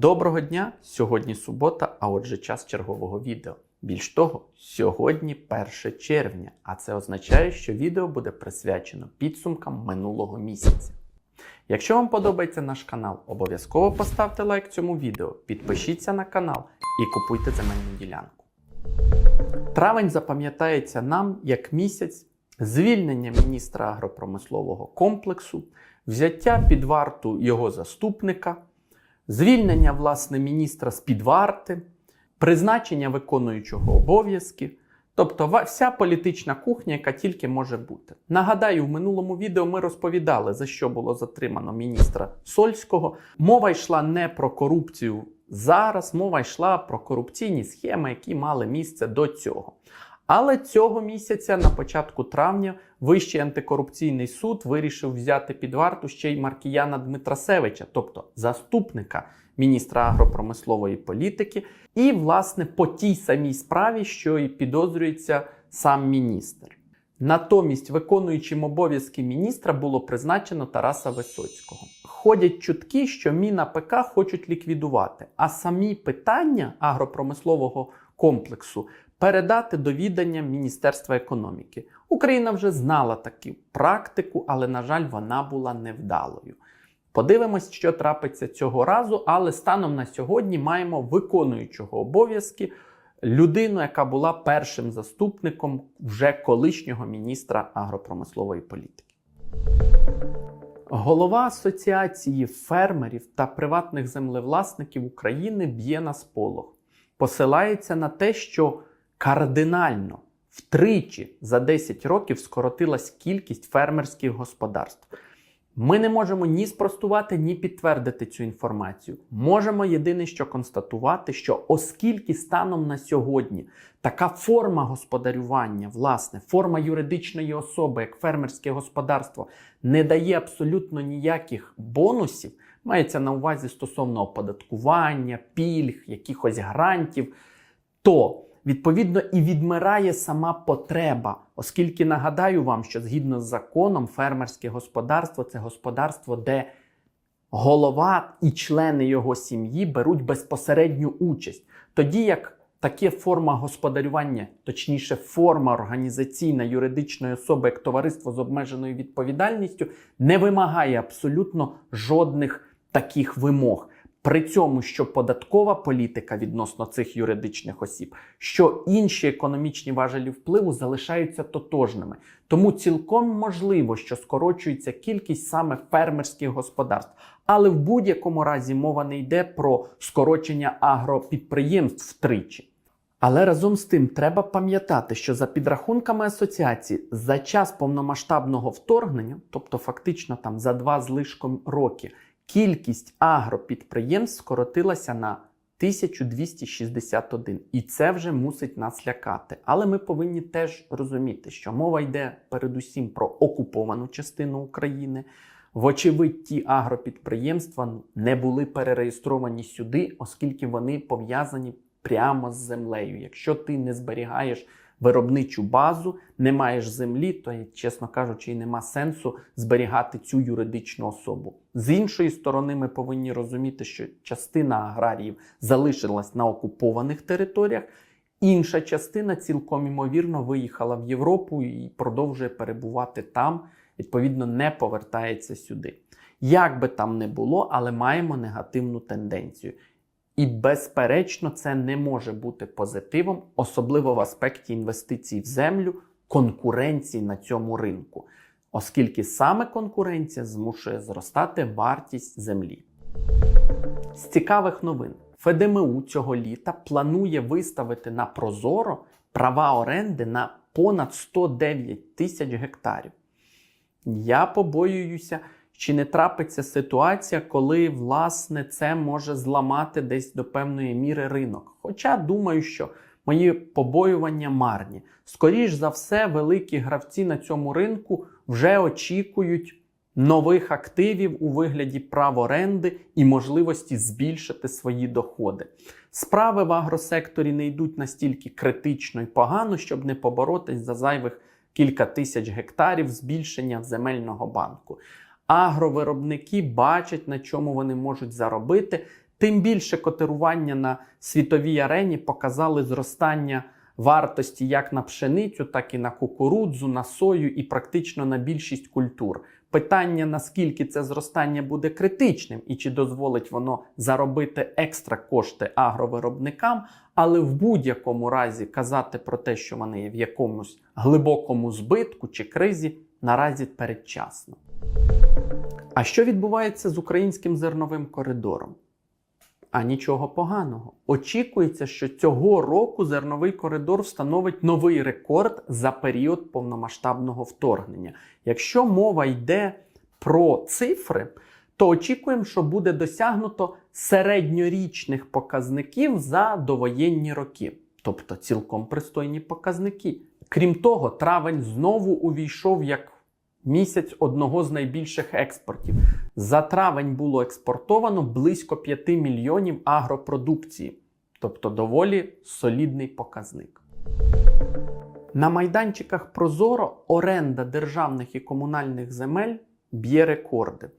Доброго дня! Сьогодні субота, а отже, час чергового відео. Більш того, сьогодні 1 червня, а це означає, що відео буде присвячено підсумкам минулого місяця. Якщо вам подобається наш канал, обов'язково поставте лайк цьому відео, підпишіться на канал і купуйте земельну ділянку. Травень запам'ятається нам як місяць звільнення міністра агропромислового комплексу, взяття під варту його заступника, звільнення власне міністра з під варти, призначення виконуючого обов'язки, тобто вся політична кухня, яка тільки може бути. Нагадаю, в минулому відео ми розповідали, за що було затримано міністра Сольського. Мова йшла не про корупцію зараз, мова йшла про корупційні схеми, які мали місце до цього. Але цього місяця, на початку травня, Вищий антикорупційний суд вирішив взяти під варту ще й Маркіяна Дмитрасевича, тобто заступника міністра агропромислової політики, і, власне, по тій самій справі, що і підозрюється сам міністр. Натомість, виконуючим обов'язки міністра було призначено Тараса Висоцького. Ходять чутки, що Міна ПК хочуть ліквідувати, а самі питання агропромислового комплексу передати до відання Міністерства економіки. Україна вже знала таку практику, але, на жаль, вона була невдалою. Подивимось, що трапиться цього разу, але станом на сьогодні маємо виконуючого обов'язки людину, яка була першим заступником вже колишнього міністра агропромислової політики. Голова Асоціації фермерів та приватних землевласників України б'є на сполох. Посилається на те, що кардинально втричі за 10 років скоротилась кількість фермерських господарств. Ми не можемо ні спростувати, ні підтвердити цю інформацію. Можемо єдине, що констатувати, що оскільки станом на сьогодні така форма господарювання, власне, форма юридичної особи, як фермерське господарство, не дає абсолютно ніяких бонусів, мається на увазі стосовно оподаткування, пільг, якихось грантів, то відповідно і відмирає сама потреба, оскільки нагадаю вам, що згідно з законом, фермерське господарство це господарство, де голова і члени його сім'ї беруть безпосередню участь, тоді як таке форма господарювання, точніше, форма організаційна юридичної особи як товариство з обмеженою відповідальністю, не вимагає абсолютно жодних таких вимог. При цьому, що податкова політика відносно цих юридичних осіб, що інші економічні важелі впливу залишаються тотожними. Тому цілком можливо, що скорочується кількість саме фермерських господарств. Але в будь-якому разі мова не йде про скорочення агропідприємств втричі. Але разом з тим треба пам'ятати, що за підрахунками асоціації за час повномасштабного вторгнення, тобто фактично там за два з лишком роки, кількість агропідприємств скоротилася на 1261. І це вже мусить нас лякати. Але ми повинні теж розуміти, що мова йде передусім про окуповану частину України. Вочевидь, ті агропідприємства не були перереєстровані сюди, оскільки вони пов'язані прямо з землею. Якщо ти не зберігаєш виробничу базу, не маєш землі, то, чесно кажучи, і нема сенсу зберігати цю юридичну особу. З іншої сторони, ми повинні розуміти, що частина аграріїв залишилась на окупованих територіях. Інша частина цілком імовірно виїхала в Європу і продовжує перебувати там, відповідно, не повертається сюди. Як би там не було, але маємо негативну тенденцію. І, безперечно, це не може бути позитивом, особливо в аспекті інвестицій в землю, конкуренції на цьому ринку, оскільки саме конкуренція змушує зростати вартість землі. З цікавих новин ФДМУ цього літа планує виставити на Прозоро права оренди на понад 109 тисяч гектарів. Я побоююся, чи не трапиться ситуація, коли власне це може зламати десь до певної міри ринок. Хоча думаю, що мої побоювання марні. Скоріш за все, великі гравці на цьому ринку вже очікують нових активів у вигляді прав оренди і можливості збільшити свої доходи. Справи в агросекторі не йдуть настільки критично і погано, щоб не поборотись за зайвих кілька тисяч гектарів збільшення земельного банку агровиробники бачать, на чому вони можуть заробити. Тим більше котирування на світовій арені показали зростання вартості як на пшеницю, так і на кукурудзу, на сою і практично на більшість культур. Питання, наскільки це зростання буде критичним і чи дозволить воно заробити екстра кошти агровиробникам, але в будь-якому разі казати про те, що вони є в якомусь глибокому збитку чи кризі, наразі передчасно. А що відбувається з українським зерновим коридором? А нічого поганого. Очікується, що цього року зерновий коридор встановить новий рекорд за період повномасштабного вторгнення. Якщо мова йде про цифри, то очікуємо, що буде досягнуто середньорічних показників за довоєнні роки, тобто цілком пристойні показники. Крім того, травень знову увійшов як місяць одного з найбільших експортів. За травень було експортовано близько 5 мільйонів агропродукції, тобто доволі солідний показник. На майданчиках Прозоро оренда державних і комунальних земель б'є рекорди.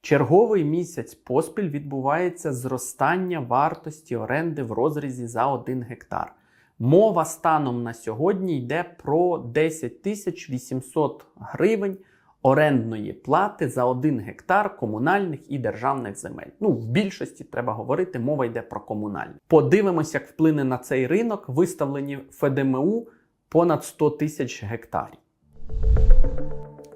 Черговий місяць поспіль відбувається зростання вартості оренди в розрізі за 1 гектар. Мова станом на сьогодні йде про 10 тисяч 800 гривень орендної плати за 1 гектар комунальних і державних земель. Ну, в більшості треба говорити, мова йде про комунальні. Подивимось, як вплине на цей ринок виставлені ФДМУ понад 100 тисяч гектарів.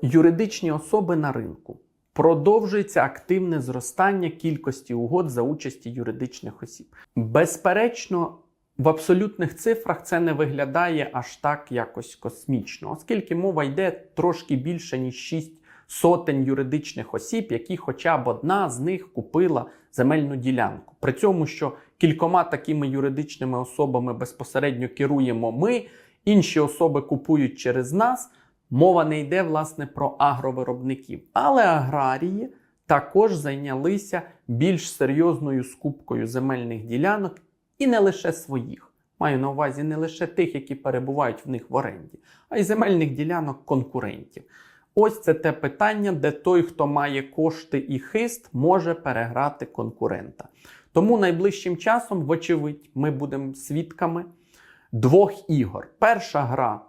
Юридичні особи на ринку. Продовжується активне зростання кількості угод за участі юридичних осіб. Безперечно, в абсолютних цифрах це не виглядає аж так якось космічно, оскільки мова йде трошки більше, ніж 6 сотень юридичних осіб, які хоча б одна з них купила земельну ділянку. При цьому, що кількома такими юридичними особами безпосередньо керуємо ми, інші особи купують через нас. Мова не йде власне про агровиробників, але аграрії також зайнялися більш серйозною скупкою земельних ділянок і не лише своїх. Маю на увазі не лише тих, які перебувають в них в оренді, а й земельних ділянок конкурентів. Ось це те питання, де той, хто має кошти і хист, може переграти конкурента. Тому найближчим часом, вочевидь, ми будемо свідками двох ігор. Перша гра,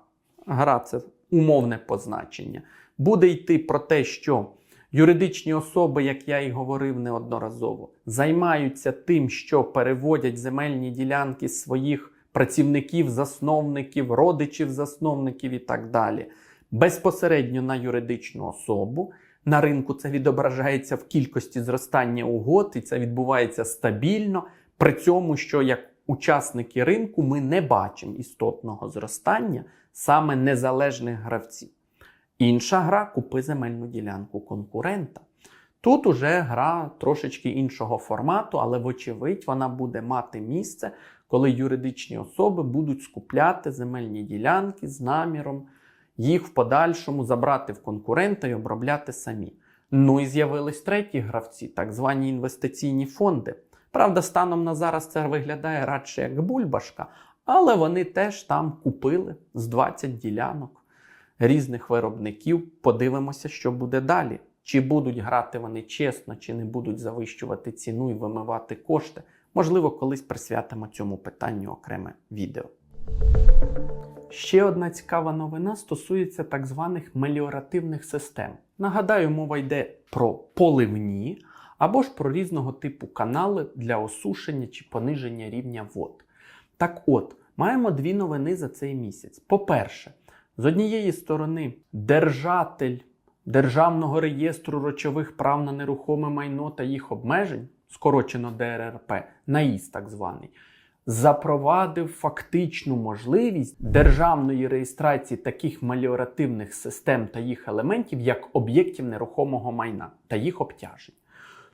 гра це умовне позначення, буде йти про те, що юридичні особи, як я і говорив неодноразово, займаються тим, що переводять земельні ділянки своїх працівників, засновників, родичів засновників і так далі, безпосередньо на юридичну особу. На ринку це відображається в кількості зростання угод, і це відбувається стабільно. При цьому, що як учасники ринку ми не бачимо істотного зростання саме незалежних гравців. Інша гра купи земельну ділянку конкурента. Тут уже гра трошечки іншого формату, але, вочевидь, вона буде мати місце, коли юридичні особи будуть скупляти земельні ділянки з наміром їх в подальшому забрати в конкурента і обробляти самі. Ну і з'явились треті гравці, так звані інвестиційні фонди. Правда, станом на зараз це виглядає радше як бульбашка, але вони теж там купили з 20 ділянок різних виробників. Подивимося, що буде далі. Чи будуть грати вони чесно, чи не будуть завищувати ціну і вимивати кошти. Можливо, колись присвятимо цьому питанню окреме відео. Ще одна цікава новина стосується так званих меліоративних систем. Нагадаю, мова йде про поливні або ж про різного типу канали для осушення чи пониження рівня вод. Так от, маємо дві новини за цей місяць. По-перше, з однієї сторони, держатель Державного реєстру речових прав на нерухоме майно та їх обмежень, скорочено ДРРП, наїзд так званий, запровадив фактичну можливість державної реєстрації таких меліоративних систем та їх елементів як об'єктів нерухомого майна та їх обтяжень.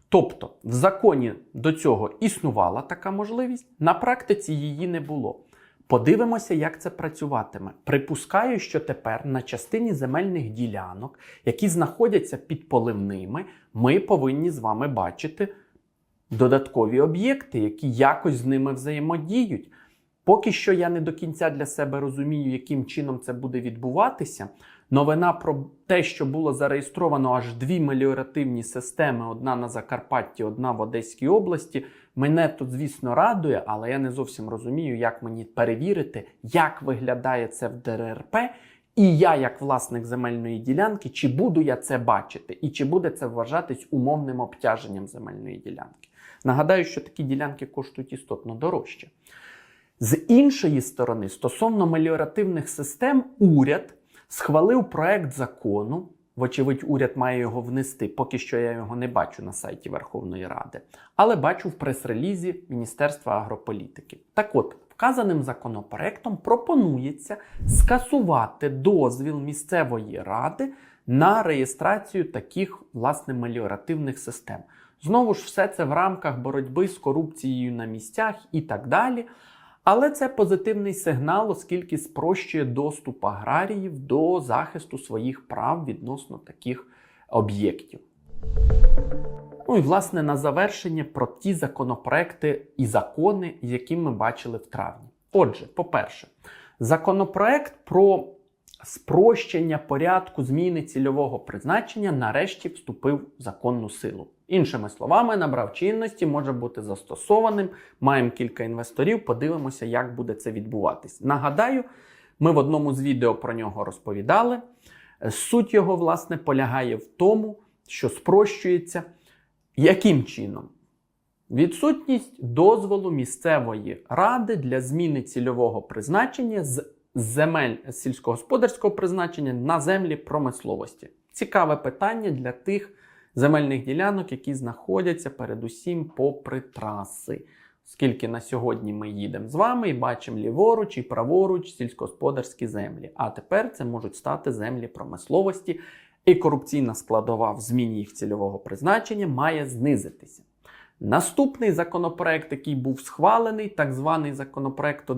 Тобто в законі до цього існувала така можливість, на практиці її не було. Подивимося, як це працюватиме. Припускаю, що тепер на частині земельних ділянок, які знаходяться під поливними, ми повинні з вами бачити додаткові об'єкти, які якось з ними взаємодіють. Поки що я не до кінця для себе розумію, яким чином це буде відбуватися. Новина про те, що було зареєстровано аж дві меліоративні системи: одна на Закарпатті, одна в Одеській області. Мене тут, звісно, радує, але я не зовсім розумію, як мені перевірити, як виглядає це в ДРРП. І я, як власник земельної ділянки, чи буду я це бачити, і чи буде це вважатись умовним обтяженням земельної ділянки. Нагадаю, що такі ділянки коштують істотно дорожче. З іншої сторони, стосовно меліоративних систем, уряд схвалив проект закону. Вочевидь, уряд має його внести, поки що я його не бачу на сайті Верховної Ради, але бачу в прес-релізі Міністерства агрополітики. Так от, вказаним законопроектом пропонується скасувати дозвіл місцевої ради на реєстрацію таких власне меліоративних систем. Знову ж все це в рамках боротьби з корупцією на місцях і так далі. Але це позитивний сигнал, оскільки спрощує доступ аграріїв до захисту своїх прав відносно таких об'єктів. Ну і власне на завершення про ті законопроекти і закони, які ми бачили в травні. Отже, по-перше, законопроект про спрощення порядку зміни цільового призначення нарешті вступив в законну силу. Іншими словами, набрав чинності, може бути застосованим. Маємо кілька інвесторів, подивимося, як буде це відбуватись. Нагадаю, ми в одному з відео про нього розповідали. Суть його, власне, полягає в тому, що спрощується яким чином? Відсутність дозволу місцевої ради для зміни цільового призначення з земель сільськогосподарського призначення на землі промисловості. Цікаве питання для тих земельних ділянок, які знаходяться передусім попри траси. Оскільки на сьогодні ми їдемо з вами і бачимо ліворуч і праворуч сільськогосподарські землі. А тепер це можуть стати землі промисловості, і корупційна складова в зміні їх цільового призначення має знизитися. Наступний законопроект, який був схвалений, так званий законопроект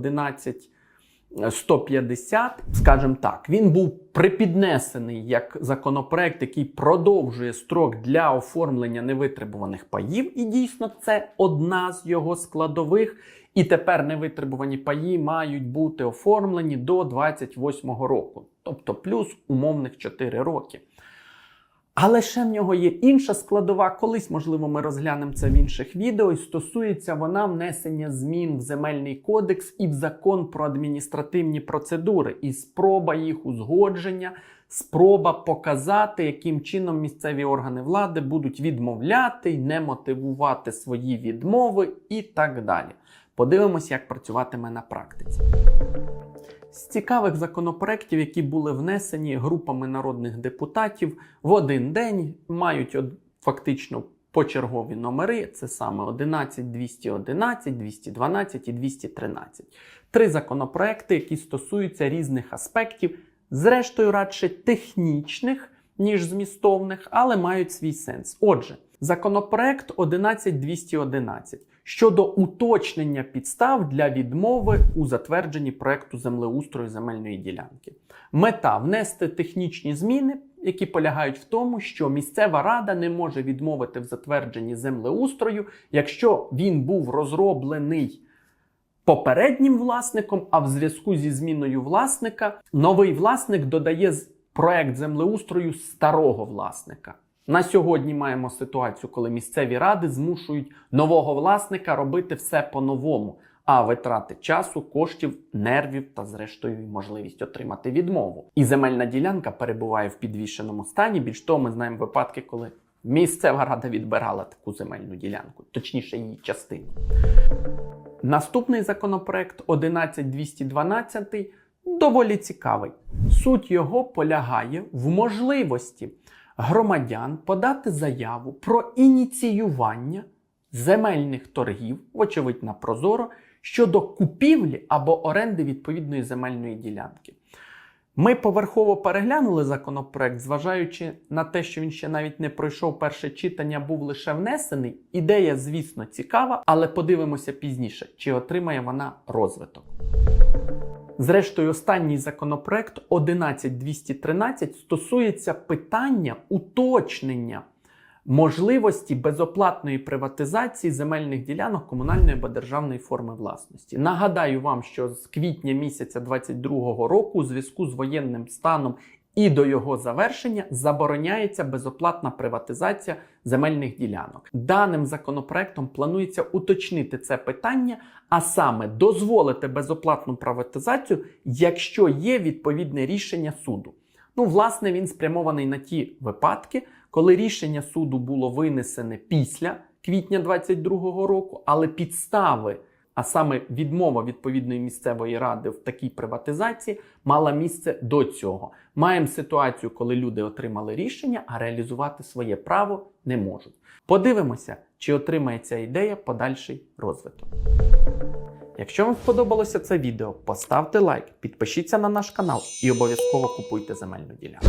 11150, скажімо так, він був припіднесений як законопроект, який продовжує строк для оформлення невитребуваних паїв. І дійсно це одна з його складових. І тепер невитребувані паї мають бути оформлені до 28 року, тобто плюс умовних 4 роки. Але ще в нього є інша складова, колись, можливо, ми розглянемо це в інших відео, і стосується вона внесення змін в земельний кодекс і в закон про адміністративні процедури, і спроба їх узгодження, спроба показати, яким чином місцеві органи влади будуть відмовляти і не мотивувати свої відмови і так далі. Подивимось, як працюватиме на практиці. З цікавих законопроєктів, які були внесені групами народних депутатів в один день, мають фактично почергові номери. Це саме 11, 211, 212 і 213. Три законопроекти, які стосуються різних аспектів, зрештою радше технічних, ніж змістовних, але мають свій сенс. Отже, законопроект 11211 щодо уточнення підстав для відмови у затвердженні проекту землеустрою земельної ділянки. Мета внести технічні зміни, які полягають в тому, що місцева рада не може відмовити в затвердженні землеустрою, якщо він був розроблений попереднім власником, а в зв'язку зі зміною власника новий власник додає проект землеустрою старого власника. На сьогодні маємо ситуацію, коли місцеві ради змушують нового власника робити все по-новому, а витрати часу, коштів, нервів та, зрештою, можливість отримати відмову. І земельна ділянка перебуває в підвішеному стані. Більш того, ми знаємо випадки, коли місцева рада відбирала таку земельну ділянку, точніше, її частину. Наступний законопроект 11212 доволі цікавий. Суть його полягає в можливості громадян подати заяву про ініціювання земельних торгів, вочевидь на Прозоро, щодо купівлі або оренди відповідної земельної ділянки. Ми поверхово переглянули законопроект, зважаючи на те, що він ще навіть не пройшов перше читання, був лише внесений. Ідея, звісно, цікава, але подивимося пізніше, чи отримає вона розвиток. Зрештою, останній законопроект 11213 стосується питання уточнення можливості безоплатної приватизації земельних ділянок комунальної або державної форми власності. Нагадаю вам, що з квітня місяця 2022 року, у зв'язку з воєнним станом і до його завершення забороняється безоплатна приватизація земельних ділянок. Даним законопроектом планується уточнити це питання, а саме дозволити безоплатну приватизацію, якщо є відповідне рішення суду. Ну, власне, він спрямований на ті випадки, коли рішення суду було винесене після квітня 2022 року, але підстави, а саме відмова відповідної місцевої ради в такій приватизації, мала місце до цього. Маємо ситуацію, коли люди отримали рішення, а реалізувати своє право не можуть. Подивимося, чи отримає ця ідея подальший розвиток. Якщо вам сподобалося це відео, поставте лайк, підпишіться на наш канал і обов'язково купуйте земельну ділянку.